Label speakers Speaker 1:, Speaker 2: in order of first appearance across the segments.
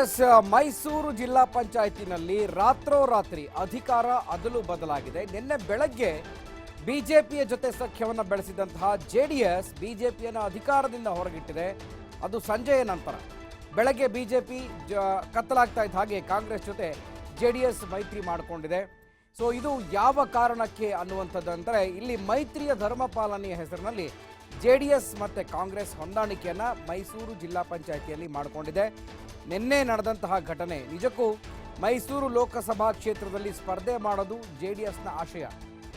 Speaker 1: S Mysuru ಜಿಲ್ಲಾ ಪಂಚಾಯತಿನಲ್ಲಿ ರಾತ್ರೋರಾತ್ರಿ ಅಧಿಕಾರ ಅದಲು ಬದಲಾಗಿದೆ. ನಿನ್ನೆ ಬೆಳಗ್ಗೆ ಬಿಜೆಪಿಯ ಜೊತೆ ಸಖ್ಯವನ್ನು ಬೆಳೆಸಿದಂತಹ ಜೆ ಡಿ ಎಸ್ ಬಿಜೆಪಿಯನ್ನು ಅಧಿಕಾರದಿಂದ ಹೊರಗಿಟ್ಟಿದೆ. ಅದು ಸಂಜೆಯ ನಂತರ. ಬೆಳಗ್ಗೆ ಬಿಜೆಪಿ ಕತ್ತಲಾಗ್ತಾ ಇದ್ದ ಹಾಗೆ ಕಾಂಗ್ರೆಸ್ ಜೊತೆ ಜೆ ಡಿ ಎಸ್ ಮೈತ್ರಿ ಮಾಡಿಕೊಂಡಿದೆ. ಸೊ ಇದು ಯಾವ ಕಾರಣಕ್ಕೆ ಅನ್ನುವಂಥದ್ದು ಅಂದರೆ, ಇಲ್ಲಿ ಮೈತ್ರಿಯ ಧರ್ಮ ಪಾಲನೆಯ ಹೆಸರಿನಲ್ಲಿ ಜೆ ಡಿ ಎಸ್ ಮತ್ತು ಕಾಂಗ್ರೆಸ್ ಹೊಂದಾಣಿಕೆಯನ್ನು ಮೈಸೂರು ಜಿಲ್ಲಾ ಪಂಚಾಯಿತಿಯಲ್ಲಿ ಮಾಡಿಕೊಂಡಿದೆ. ನಿನ್ನೆ ನಡೆದಂತಹ ಘಟನೆ, ನಿಜಕ್ಕೂ ಮೈಸೂರು ಲೋಕಸಭಾ ಕ್ಷೇತ್ರದಲ್ಲಿ ಸ್ಪರ್ಧೆ ಮಾಡೋದು ಜೆ ಡಿ ಎಸ್ನ ಆಶಯ.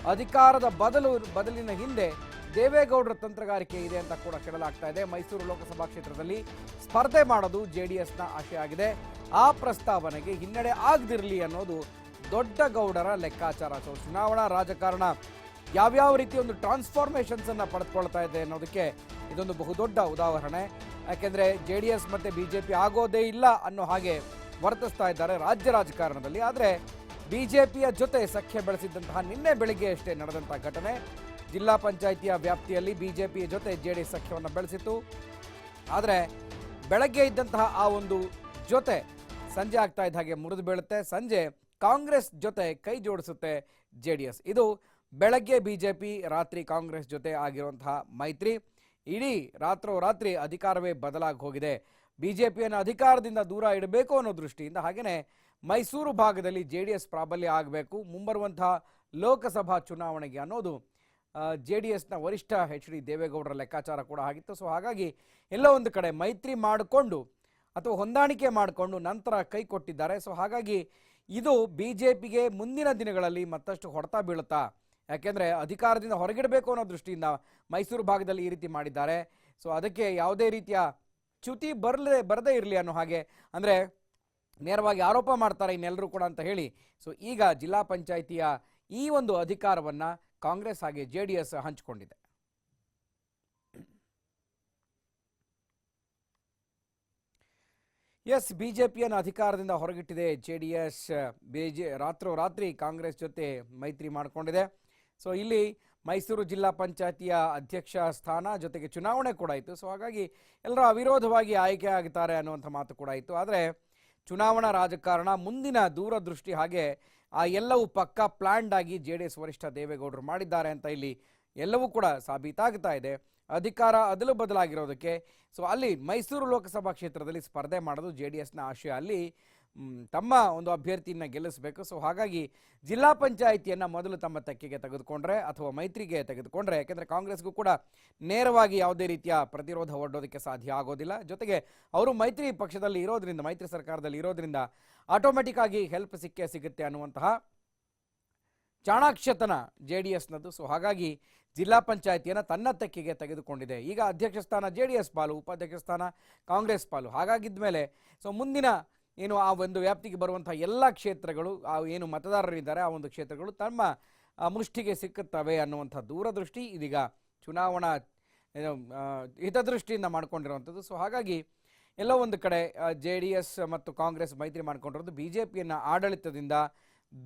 Speaker 1: ಅಧಿಕಾರದ ಬದಲು, ಬದಲಿನ ಹಿಂದೆ ದೇವೇಗೌಡರ ತಂತ್ರಗಾರಿಕೆ ಇದೆ ಅಂತ ಕೂಡ ಕೇಳಲಾಗ್ತಾ ಇದೆ. ಮೈಸೂರು ಲೋಕಸಭಾ ಕ್ಷೇತ್ರದಲ್ಲಿ ಸ್ಪರ್ಧೆ ಮಾಡೋದು ಜೆ ಡಿ ಎಸ್ನ ಆಶಯ ಆಗಿದೆ. ಆ ಪ್ರಸ್ತಾವನೆಗೆ ಹಿನ್ನಡೆ ಆಗದಿರಲಿ ಅನ್ನೋದು ದೊಡ್ಡ ಗೌಡರ ಲೆಕ್ಕಾಚಾರ. ಸೊ, ಚುನಾವಣಾ ರಾಜಕಾರಣ ಯಾವ್ಯಾವ ರೀತಿ ಒಂದು ಟ್ರಾನ್ಸ್ಫಾರ್ಮೇಷನ್ಸ್ ಅನ್ನ ಪಡೆದುಕೊಳ್ತಾ ಇದೆ ಅನ್ನೋದಕ್ಕೆ ಇದೊಂದು ಬಹುದೊಡ್ಡ ಉದಾಹರಣೆ. ಯಾಕೆಂದರೆ ಜೆ ಡಿ ಎಸ್ ಮತ್ತೆ ಬಿಜೆಪಿ ಆಗೋದೇ ಇಲ್ಲ ಅನ್ನೋ ಹಾಗೆ ವರ್ತಿಸ್ತಾ ಇದ್ದಾರೆ ರಾಜ್ಯ ರಾಜಕಾರಣದಲ್ಲಿ. ಆದರೆ ಬಿಜೆಪಿಯ ಜೊತೆ ಸಖ್ಯ ಬೆಳೆಸಿದ್ದಂತಹ ನಿನ್ನೆ ಬೆಳಿಗ್ಗೆ ಅಷ್ಟೇ ನಡೆದಂತಹ ಘಟನೆ. ಜಿಲ್ಲಾ ಪಂಚಾಯಿತಿಯ ವ್ಯಾಪ್ತಿಯಲ್ಲಿ ಬಿಜೆಪಿಯ ಜೊತೆ ಜೆ ಡಿ ಎಸ್ ಸಖ್ಯವನ್ನು ಬೆಳೆಸಿತ್ತು. ಆದರೆ ಬೆಳಗ್ಗೆ ಇದ್ದಂತಹ ಆ ಒಂದು ಜೊತೆ ಸಂಜೆ ಆಗ್ತಾ ಇದ್ದ ಹಾಗೆ ಮುರಿದು ಬೀಳುತ್ತೆ. ಸಂಜೆ ಕಾಂಗ್ರೆಸ್ ಜೊತೆ ಕೈ ಜೋಡಿಸುತ್ತೆ ಜೆ ಡಿ ಎಸ್. ಇದು ಬೆಳಗ್ಗೆ ಬಿಜೆಪಿ, ರಾತ್ರಿ ಕಾಂಗ್ರೆಸ್ ಜೊತೆ ಆಗಿರುವಂತಹ ಮೈತ್ರಿ. ಇಡೀ ರಾತ್ರೋರಾತ್ರಿ ಅಧಿಕಾರವೇ ಬದಲಾಗಿ ಹೋಗಿದೆ. ಬಿಜೆಪಿಯನ್ನು ಅಧಿಕಾರದಿಂದ ದೂರ ಇಡಬೇಕು ಅನ್ನೋ ದೃಷ್ಟಿಯಿಂದ ಹಾಗೆಯೇ ಮೈಸೂರು ಭಾಗದಲ್ಲಿ ಜೆ ಡಿ ಎಸ್ ಪ್ರಾಬಲ್ಯ ಆಗಬೇಕು ಮುಂಬರುವಂತಹ ಲೋಕಸಭಾ ಚುನಾವಣೆಗೆ ಅನ್ನೋದು ಜೆ ಡಿ ಎಸ್ನ ವರಿಷ್ಠ ಹೆಚ್ ಡಿ ದೇವೇಗೌಡರ ಲೆಕ್ಕಾಚಾರ ಕೂಡ ಆಗಿತ್ತು. ಸೊ ಹಾಗಾಗಿ ಎಲ್ಲ ಒಂದು ಕಡೆ ಮೈತ್ರಿ ಮಾಡಿಕೊಂಡು ಅಥವಾ ಹೊಂದಾಣಿಕೆ ಮಾಡಿಕೊಂಡು ನಂತರ ಕೈ ಕೊಟ್ಟಿದ್ದಾರೆ. ಸೊ ಹಾಗಾಗಿ ಇದು ಬಿ ಜೆ ಪಿಗೆ ಮುಂದಿನ ದಿನಗಳಲ್ಲಿ ಮತ್ತಷ್ಟು ಹೊಡೆತ ಬೀಳುತ್ತಾ ಯಾಕೆಂದರೆ ಅಧಿಕಾರದಿಂದ ಹೊರಗಿಡಬೇಕು ಅನ್ನೋ ದೃಷ್ಟಿಯಿಂದ ಮೈಸೂರು ಭಾಗದಲ್ಲಿ ಈ ರೀತಿ ಮಾಡಿದ್ದಾರೆ. ಸೊ ಅದಕ್ಕೆ ಯಾವುದೇ ರೀತಿಯ ಚ್ಯುತಿ ಬರಲೇ, ಬರದೇ ಇರಲಿ ಅನ್ನೋ ಹಾಗೆ, ಅಂದರೆ ನೇರವಾಗಿ ಆರೋಪ ಮಾಡ್ತಾರೆ ಇನ್ನೆಲ್ಲರೂ ಕೂಡ ಅಂತ ಹೇಳಿ. ಸೊ ಈಗ ಜಿಲ್ಲಾ ಪಂಚಾಯಿತಿಯ ಈ ಒಂದು ಅಧಿಕಾರವನ್ನು ಕಾಂಗ್ರೆಸ್ ಹಾಗೆ ಜೆ ಡಿ ಎಸ್ ಹಂಚಿಕೊಂಡಿದೆ. ಎಸ್ ಬಿಜೆಪಿಯನ್ನು ಅಧಿಕಾರದಿಂದ ಹೊರಗಿಟ್ಟಿದೆ ಜೆ ಡಿ ಎಸ್. ಬಿಜೆ ರಾತ್ರೋರಾತ್ರಿ ಕಾಂಗ್ರೆಸ್ ಜೊತೆ ಮೈತ್ರಿ ಮಾಡಿಕೊಂಡಿದೆ. ಸೊ ಇಲ್ಲಿ ಮೈಸೂರು ಜಿಲ್ಲಾ ಪಂಚಾಯತಿಯ ಅಧ್ಯಕ್ಷ ಸ್ಥಾನ ಜೊತೆಗೆ ಚುನಾವಣೆ ಕೂಡ ಇತ್ತು. ಸೊ ಹಾಗಾಗಿ ಎಲ್ಲರೂ ಅವಿರೋಧವಾಗಿ ಆಯ್ಕೆ ಆಗ್ತಾರೆ ಅನ್ನುವಂಥ ಮಾತು ಕೂಡ ಇತ್ತು. ಆದರೆ ಚುನಾವಣಾ ರಾಜಕಾರಣ ಮುಂದಿನ ದೂರದೃಷ್ಟಿ ಹಾಗೆ ಆ ಎಲ್ಲವೂ ಪಕ್ಕಾ ಪ್ಲ್ಯಾಂಡ್ ಆಗಿ ಜೆ ಡಿ ವರಿಷ್ಠ ದೇವೇಗೌಡರು ಮಾಡಿದ್ದಾರೆ ಅಂತ ಇಲ್ಲಿ ಎಲ್ಲವೂ ಕೂಡ ಸಾಬೀತಾಗ್ತಾ ಇದೆ. ಅಧಿಕಾರ ಅದಲು ಬದಲಾಗಿರೋದಕ್ಕೆ. ಸೊ ಅಲ್ಲಿ ಮೈಸೂರು ಲೋಕಸಭಾ ಕ್ಷೇತ್ರದಲ್ಲಿ ಸ್ಪರ್ಧೆ ಮಾಡೋದು ಜೆ ಡಿ ಎಸ್ನ ಆಶಯ. ಅಲ್ಲಿ ತಮ್ಮ ಒಂದು ಅಭ್ಯರ್ಥಿಯನ್ನ ಗೆಲ್ಲಿಸಬೇಕು. ಸೊ ಹಾಗಾಗಿ ಜಿಲ್ಲಾ ಪಂಚಾಯಿತಿಯನ್ನು ಮೊದಲು ತಮ್ಮ ತೆಕ್ಕೆಗೆ ತೆಗೆದುಕೊಂಡ್ರೆ ಅಥವಾ ಮೈತ್ರಿಗೆ ತೆಗೆದುಕೊಂಡ್ರೆ, ಯಾಕೆಂದರೆ ಕಾಂಗ್ರೆಸ್ಗೂ ಕೂಡ ನೇರವಾಗಿ ಯಾವುದೇ ರೀತಿಯ ಪ್ರತಿರೋಧ ಒಡ್ಡೋದಕ್ಕೆ ಸಾಧ್ಯ ಆಗೋದಿಲ್ಲ. ಜೊತೆಗೆ ಅವರು ಮೈತ್ರಿ ಪಕ್ಷದಲ್ಲಿ ಇರೋದ್ರಿಂದ, ಮೈತ್ರಿ ಸರ್ಕಾರದಲ್ಲಿ ಇರೋದ್ರಿಂದ ಆಟೋಮೆಟಿಕ್ ಆಗಿ ಹೆಲ್ಪ್ ಸಿಕ್ಕೇ ಸಿಗುತ್ತೆ ಅನ್ನುವಂತಹ ಚಾಣಾಕ್ಷತನ ಜೆ ಡಿ ಎಸ್ನದ್ದು ಸೊ ಹಾಗಾಗಿ ಜಿಲ್ಲಾ ಪಂಚಾಯತಿಯನ್ನು ತನ್ನ ತೆಕ್ಕೆಗೆ ತೆಗೆದುಕೊಂಡಿದೆ. ಈಗ ಅಧ್ಯಕ್ಷ ಸ್ಥಾನ ಜೆ ಡಿ ಎಸ್ ಪಾಲು, ಉಪಾಧ್ಯಕ್ಷ ಸ್ಥಾನ ಕಾಂಗ್ರೆಸ್ ಪಾಲು. ಹಾಗಾಗಿದ್ದ ಮೇಲೆ ಸೊ ಮುಂದಿನ ಏನು ಆ ಒಂದು ವ್ಯಾಪ್ತಿಗೆ ಬರುವಂಥ ಎಲ್ಲ ಕ್ಷೇತ್ರಗಳು, ಆ ಏನು ಮತದಾರರಿದ್ದಾರೆ ಆ ಒಂದು ಕ್ಷೇತ್ರಗಳು ತಮ್ಮ ಮುಷ್ಟಿಗೆ ಸಿಕ್ಕುತ್ತವೆ ಅನ್ನುವಂಥ ದೂರದೃಷ್ಟಿ ಇದೀಗ ಚುನಾವಣಾ ಹಿತದೃಷ್ಟಿಯಿಂದ ಮಾಡ್ಕೊಂಡಿರುವಂಥದ್ದು. ಸೊ ಹಾಗಾಗಿ ಎಲ್ಲ ಒಂದು ಕಡೆ ಜೆ ಡಿ ಎಸ್ ಮತ್ತು ಕಾಂಗ್ರೆಸ್ ಮೈತ್ರಿ ಮಾಡ್ಕೊಂಡಿರೋದು ಬಿ ಜೆ ಪಿಯನ್ನು ಆಡಳಿತದಿಂದ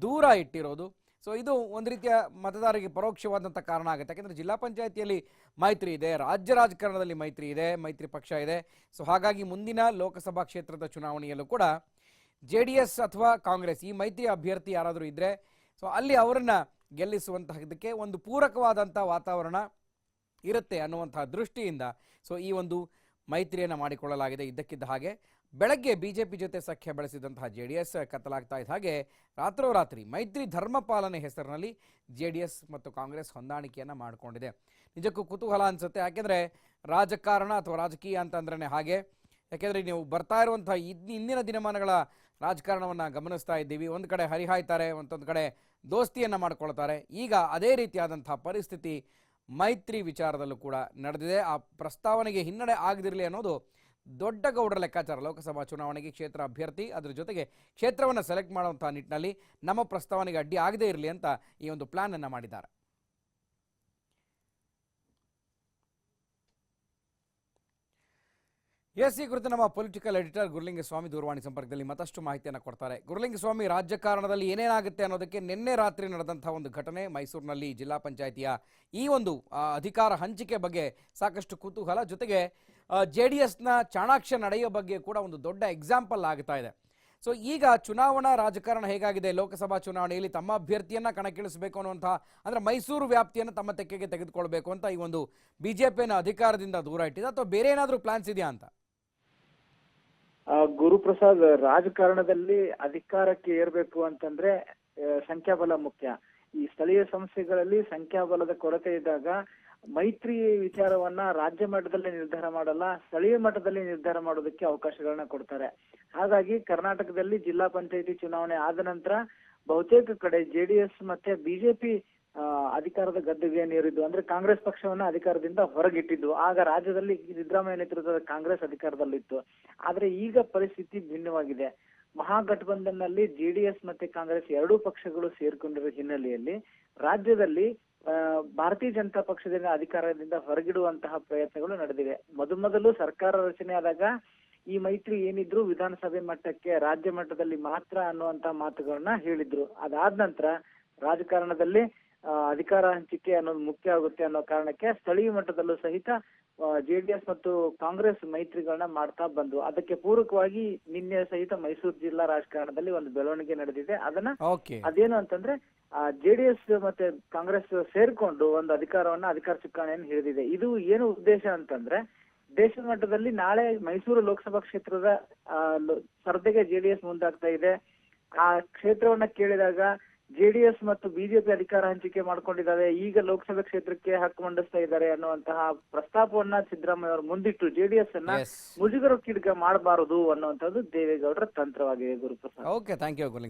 Speaker 1: ದೂರ ಇಟ್ಟಿರೋದು ಸೊ ಇದು ಒಂದು ರೀತಿಯ ಮತದಾರರಿಗೆ ಪರೋಕ್ಷವಾದಂಥ ಕಾರಣ ಆಗುತ್ತೆ. ಯಾಕೆಂದರೆ ಜಿಲ್ಲಾ ಪಂಚಾಯತಿಯಲ್ಲಿ ಮೈತ್ರಿ ಇದೆ, ರಾಜ್ಯ ರಾಜಕಾರಣದಲ್ಲಿ ಮೈತ್ರಿ ಇದೆ, ಮೈತ್ರಿ ಪಕ್ಷ ಇದೆ. ಸೊ ಹಾಗಾಗಿ ಮುಂದಿನ ಲೋಕಸಭಾ ಕ್ಷೇತ್ರದ ಚುನಾವಣೆಯಲ್ಲೂ ಕೂಡ ಜೆ ಅಥವಾ ಕಾಂಗ್ರೆಸ್ ಈ ಮೈತ್ರಿ ಅಭ್ಯರ್ಥಿ ಯಾರಾದರೂ ಇದ್ದರೆ ಸೊ ಅಲ್ಲಿ ಅವರನ್ನು ಗೆಲ್ಲಿಸುವಂತಹದಕ್ಕೆ ಒಂದು ಪೂರಕವಾದಂಥ ವಾತಾವರಣ ಇರುತ್ತೆ ಅನ್ನುವಂತಹ ದೃಷ್ಟಿಯಿಂದ ಸೊ ಈ ಒಂದು ಮೈತ್ರಿಯನ್ನು ಮಾಡಿಕೊಳ್ಳಲಾಗಿದೆ ಇದ್ದಕ್ಕಿದ್ದ ಹಾಗೆ. ಬೆಳಗ್ಗೆ ಬಿಜೆಪಿ ಜೊತೆ ಸಖ್ಯ ಬೆಳೆಸಿದಂತಹ ಜೆ ಡಿ ಎಸ್ ಕತ್ತಲಾಗ್ತಾ ಇದ್ದ ಹಾಗೆ ರಾತ್ರೋರಾತ್ರಿ ಮೈತ್ರಿ ಧರ್ಮ ಪಾಲನೆ ಹೆಸರಿನಲ್ಲಿ ಜೆ ಡಿ ಎಸ್ ಮತ್ತು ಕಾಂಗ್ರೆಸ್ ಹೊಂದಾಣಿಕೆಯನ್ನು ಮಾಡಿಕೊಂಡಿದೆ. ನಿಜಕ್ಕೂ ಕುತೂಹಲ ಅನಿಸುತ್ತೆ. ಯಾಕೆಂದರೆ ರಾಜಕಾರಣ ಅಥವಾ ರಾಜಕೀಯ ಅಂತಂದ್ರೆ ಹಾಗೆ. ಯಾಕೆಂದರೆ ನೀವು ಬರ್ತಾ ಇರುವಂಥ ಇದ್, ಇಂದಿನ ದಿನಮಾನಗಳ ರಾಜಕಾರಣವನ್ನು ಗಮನಿಸ್ತಾ ಇದ್ದೀವಿ. ಒಂದು ಕಡೆ ಹರಿಹಾಯ್ತಾರೆ ಒಂದೊಂದು ಕಡೆ ದೋಸ್ತಿಯನ್ನು ಮಾಡ್ಕೊಳ್ತಾರೆ. ಈಗ ಅದೇ ರೀತಿಯಾದಂಥ ಪರಿಸ್ಥಿತಿ ಮೈತ್ರಿ ವಿಚಾರದಲ್ಲೂ ಕೂಡ ನಡೆದಿದೆ. ಆ ಪ್ರಸ್ತಾವನೆಗೆ ಹಿನ್ನಡೆ ಆಗದಿರಲಿ ಅನ್ನೋದು ದೊಡ್ಡ ಗೌಡರ ಲೆಕ್ಕಾಚಾರ. ಲೋಕಸಭಾ ಚುನಾವಣೆಗೆ ಕ್ಷೇತ್ರ ಅಭ್ಯರ್ಥಿ, ಅದರ ಜೊತೆಗೆ ಕ್ಷೇತ್ರವನ್ನು ಸೆಲೆಕ್ಟ್ ಮಾಡುವಂಥ ನಿಟ್ಟಿನಲ್ಲಿ ನಮ್ಮ ಪ್ರಸ್ತಾವನೆಗೆ ಅಡ್ಡಿ ಆಗದೇ ಇರಲಿ ಅಂತ ಈ ಒಂದು ಪ್ಲಾನ್ ಅನ್ನು ಮಾಡಿದ್ದಾರೆ. ಎಸ್ ಈ ಕುರಿತು ನಮ್ಮ ಪೊಲಿಟಿಕಲ್ ಎಡಿಟರ್ ಗುರುಲಿಂಗಸ್ವಾಮಿ ದೂರವಾಣಿ ಸಂಪರ್ಕದಲ್ಲಿ ಮತ್ತಷ್ಟು ಮಾಹಿತಿಯನ್ನು ಕೊಡ್ತಾರೆ. ಗುರುಲಿಂಗಸ್ವಾಮಿ ರಾಜಕಾರಣದಲ್ಲಿ ಏನೇನಾಗುತ್ತೆ ಅನ್ನೋದಕ್ಕೆ ನಿನ್ನೆ ರಾತ್ರಿ ನಡೆದಂತಹ ಒಂದು ಘಟನೆ ಮೈಸೂರಿನಲ್ಲಿ ಜಿಲ್ಲಾ ಪಂಚಾಯಿತಿಯ ಈ ಒಂದು ಅಧಿಕಾರ ಹಂಚಿಕೆ ಬಗ್ಗೆ ಸಾಕಷ್ಟು ಕುತೂಹಲ. ಜೊತೆಗೆ ಜೆ ಡಿ ಎಸ್ನ ಚಾಣಾಕ್ಷ ನಡೆಯೋ ಬಗ್ಗೆ ಕೂಡ ಒಂದು ದೊಡ್ಡ ಎಕ್ಸಾಂಪಲ್ ಆಗ್ತಾ ಇದೆ. ಸೊ ಈಗ ಚುನಾವಣಾ ರಾಜಕಾರಣ ಹೇಗಾಗಿದೆ? ಲೋಕಸಭಾ ಚುನಾವಣೆಯಲ್ಲಿ ತಮ್ಮ ಅಭ್ಯರ್ಥಿಯನ್ನ ಕಣಕ್ಕಿಳಿಸಬೇಕು ಅನ್ನುವಂತಹ ಅಂದ್ರೆ ಮೈಸೂರು ವ್ಯಾಪ್ತಿಯನ್ನು ತಮ್ಮ ತೆಕ್ಕೆಗೆ ತೆಗೆದುಕೊಳ್ಬೇಕು ಅಂತ ಈ ಒಂದು ಬಿಜೆಪಿಯನ್ನು ಅಧಿಕಾರದಿಂದ ದೂರ ಇಟ್ಟಿದೆ. ಅಥವಾ ಬೇರೆ ಏನಾದರೂ ಪ್ಲಾನ್ಸ್ ಇದೆಯಾ ಅಂತ?
Speaker 2: ಗುರುಪ್ರಸಾದ್, ರಾಜಕಾರಣದಲ್ಲಿ ಅಧಿಕಾರಕ್ಕೆ ಏರ್ಬೇಕು ಅಂತಂದ್ರೆ ಸಂಖ್ಯಾಬಲ ಮುಖ್ಯ. ಈ ಸ್ಥಳೀಯ ಸಂಸ್ಥೆಗಳಲ್ಲಿ ಸಂಖ್ಯಾಬಲದ ಕೊರತೆ ಇದ್ದಾಗ ಮೈತ್ರಿ ವಿಚಾರವನ್ನ ರಾಜ್ಯ ಮಟ್ಟದಲ್ಲಿ ನಿರ್ಧಾರ ಮಾಡಲ್ಲ, ಸ್ಥಳೀಯ ಮಟ್ಟದಲ್ಲಿ ನಿರ್ಧಾರ ಮಾಡೋದಕ್ಕೆ ಅವಕಾಶಗಳನ್ನ ಕೊಡ್ತಾರೆ. ಹಾಗಾಗಿ ಕರ್ನಾಟಕದಲ್ಲಿ ಜಿಲ್ಲಾ ಪಂಚಾಯತಿ ಚುನಾವಣೆ ಆದ ನಂತರ ಬಹುತೇಕ ಕಡೆ ಜೆಡಿಎಸ್ ಮತ್ತೆ ಬಿಜೆಪಿ ಅಧಿಕಾರದ ಗದ್ದೆಗೆ ನೀರಿದ್ದು. ಅಂದ್ರೆ ಕಾಂಗ್ರೆಸ್ ಪಕ್ಷವನ್ನ ಅಧಿಕಾರದಿಂದ ಹೊರಗಿಟ್ಟಿದ್ದು. ಆಗ ರಾಜ್ಯದಲ್ಲಿ ಸಿದ್ದರಾಮಯ್ಯ ನೇತೃತ್ವದ ಕಾಂಗ್ರೆಸ್ ಅಧಿಕಾರದಲ್ಲಿತ್ತು. ಆದ್ರೆ ಈಗ ಪರಿಸ್ಥಿತಿ ಭಿನ್ನವಾಗಿದೆ. ಮಹಾಗಠಬಂಧನ್ನಲ್ಲಿ ಜೆಡಿಎಸ್ ಮತ್ತೆ ಕಾಂಗ್ರೆಸ್ ಎರಡೂ ಪಕ್ಷಗಳು ಸೇರ್ಕೊಂಡಿರೋ ಹಿನ್ನೆಲೆಯಲ್ಲಿ ರಾಜ್ಯದಲ್ಲಿ ಭಾರತೀಯ ಜನತಾ ಪಕ್ಷದಿಂದ ಅಧಿಕಾರದಿಂದ ಹೊರಗಿಡುವಂತಹ ಪ್ರಯತ್ನಗಳು ನಡೆದಿವೆ. ಮೊದಮೊದಲು ಸರ್ಕಾರ ರಚನೆ ಆದಾಗ ಈ ಮೈತ್ರಿ ಏನಿದ್ರು ವಿಧಾನಸಭೆ ಮಟ್ಟಕ್ಕೆ ರಾಜ್ಯ ಮಟ್ಟದಲ್ಲಿ ಮಾತ್ರ ಅನ್ನುವಂತ ಮಾತುಗಳನ್ನ ಹೇಳಿದ್ರು. ಅದಾದ ನಂತರ ರಾಜಕಾರಣದಲ್ಲಿ ಅಧಿಕಾರ ಹಂಚಿಕೆ ಅನ್ನೋದು ಮುಖ್ಯ ಆಗುತ್ತೆ ಅನ್ನೋ ಕಾರಣಕ್ಕೆ ಸ್ಥಳೀಯ ಮಟ್ಟದಲ್ಲೂ ಸಹಿತ ಜೆಡಿಎಸ್ ಮತ್ತು ಕಾಂಗ್ರೆಸ್ ಮೈತ್ರಿಗಳನ್ನ ಮಾಡ್ತಾ ಬಂದು ಅದಕ್ಕೆ ಪೂರಕವಾಗಿ ನಿನ್ನೆ ಸಹಿತ ಮೈಸೂರು ಜಿಲ್ಲಾ ರಾಜಕಾರಣದಲ್ಲಿ ಒಂದು ಬೆಳವಣಿಗೆ ನಡೆದಿದೆ. ಅದನ್ನ ಅದೇನು ಅಂತಂದ್ರೆ ಜೆಡಿಎಸ್ ಮತ್ತೆ ಕಾಂಗ್ರೆಸ್ ಸೇರ್ಕೊಂಡು ಒಂದು ಅಧಿಕಾರವನ್ನ ಅಧಿಕಾರ ಚುಕ್ಕಾಣಿಯನ್ನು ಹಿಡಿದಿದೆ. ಇದು ಏನು ಉದ್ದೇಶ ಅಂತಂದ್ರೆ ದೇಶ ಮಟ್ಟದಲ್ಲಿ ನಾಳೆ ಮೈಸೂರು ಲೋಕಸಭಾ ಕ್ಷೇತ್ರದ ಸ್ಪರ್ಧೆಗೆ ಜೆಡಿಎಸ್ ಮುಂದಾಗ್ತಾ ಇದೆ. ಆ ಕ್ಷೇತ್ರವನ್ನ ಕೇಳಿದಾಗ ಜೆಡಿಎಸ್ ಮತ್ತು ಬಿಜೆಪಿ ಅಧಿಕಾರ ಹಂಚಿಕೆ ಮಾಡ್ಕೊಂಡಿದ್ದಾರೆ ಈಗ ಲೋಕಸಭೆ ಕ್ಷೇತ್ರಕ್ಕೆ ಹಕ್ಕು ಮಂಡಿಸ್ತಾ ಇದ್ದಾರೆ ಅನ್ನುವಂತಹ ಪ್ರಸ್ತಾಪವನ್ನ ಸಿದ್ದರಾಮಯ್ಯ ಅವರು ಮುಂದಿಟ್ಟು ಜೆಡಿಎಸ್ ಅನ್ನ
Speaker 1: ಎಸ್
Speaker 2: ಮುಜುಗರ ಕಿಡ್ಗ ಮಾಡಬಾರದು ಅನ್ನುವಂಥದ್ದು ದೇವೇಗೌಡರ ತಂತ್ರವಾಗಿದೆ ಗುರುಪ್ರಸಾದ್.
Speaker 1: Okay thank you